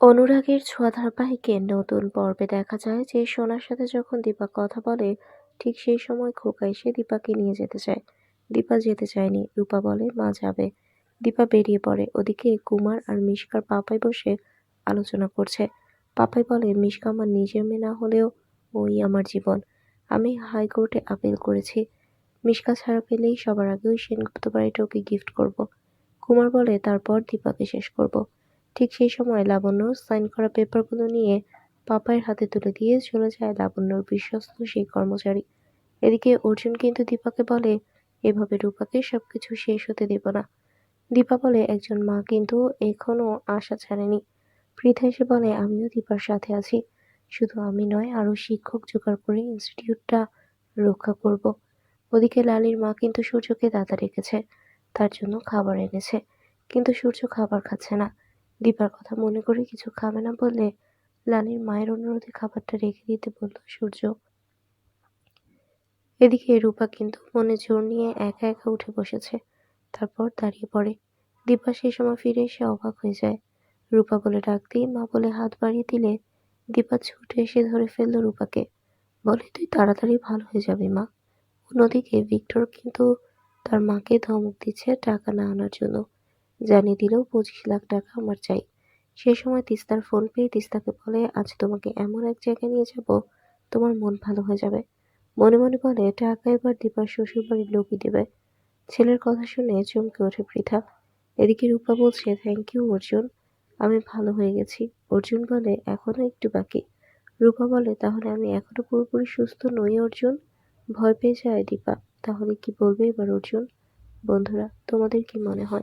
অনুরাগের ছোঁয়া ধারাবাহিকের নতুন পর্বে দেখা যায় যে সোনার সাথে যখন দীপা কথা বলে, ঠিক সেই সময় খোকা এসে দীপাকে নিয়ে যেতে চায়। দীপা যেতে চায়নি, রূপা বলে, মা যাবে। দীপা বেরিয়ে পড়ে। ওদিকে কুমার আর মিশকার পাপাই বসে আলোচনা করছে। পাপাই বলে, মিশকা আমার নিজের মেয়ে না হলেও ওই আমার জীবন। আমি হাইকোর্টে আপিল করেছি। মিশকা ছাড়া পেলেই সবার আগে ওই সেনগুপ্ত বাড়িটা ওকে গিফট করব। কুমার বলে, তারপর দীপাকে শেষ করব। ঠিক সেই সময় লাবণ্য সাইন করা পেপারগুলো নিয়ে পাপায়ের হাতে তুলে দিয়ে চলে যায় লাবণ্যর বিশ্বস্ত সেই কর্মচারী। এদিকে অর্জুন কিন্তু দীপাকে বলে, এভাবে রূপাকে সবকিছু শেষ হতে দেব না। দীপা বলে, একজন মা কিন্তু এখনও আশা ছাড়েনি। পৃথা এসে বলে, আমিও দীপার সাথে আছি। শুধু আমি নয়, আরও শিক্ষক জোগাড় করে ইনস্টিটিউটটা রক্ষা করব। ওদিকে লালির মা কিন্তু সূর্যকে দাদা রেখেছে তার জন্য খাবার এনেছে। কিন্তু সূর্য খাবার খাচ্ছে না। দীপার কথা মনে করে কিছু খাবে না বললে লালির মায়ের অনুরোধে খাবারটা রেখে দিতে বলল সূর্য। এদিকে রূপা কিন্তু মনে জোর নিয়ে একা একা উঠে বসেছে, তারপর দাঁড়িয়ে পড়ে। দীপা সেই সময় ফিরে এসে অবাক হয়ে যায়। রূপা বলে ডাক দিয়ে মা বলে হাত বাড়িয়ে দিলে দীপা ছুটে এসে ধরে ফেলল রূপাকে। বলে, তুই তাড়াতাড়ি ভালো হয়ে যাবি, মা। অন্যদিকে ভিক্টর কিন্তু তার মাকে ধমক দিচ্ছে টাকা না আনার জন্য। জানিয়ে দিল পঁচিশ লাখ টাকা আমার চাই। সে সময় তিস্তার ফোন পেয়ে তিস্তাকে বলে, আজ তোমাকে এমন এক জায়গায় নিয়ে যাব, তোমার মন ভালো হয়ে যাবে। মনে মনে বলে, টাকা এবার দীপার শ্বশুর বাড়ির লোকই দেবে। ছেলের কথা শুনে চমকে ওঠে পৃথা। এদিকে রূপা বলছে থ্যাংক ইউ অর্জুন। আমি ভালো হয়ে গেছি। অর্জুন বলে, এখনও একটু বাকি। রূপা বলে, তাহলে আমি এখনও পুরোপুরি সুস্থ নই, অর্জুন। ভয় পেয়ে যায় দীপা। তাহলে কি বলবে এবার অর্জুন? বন্ধুরা, তোমাদের কি মনে হয়?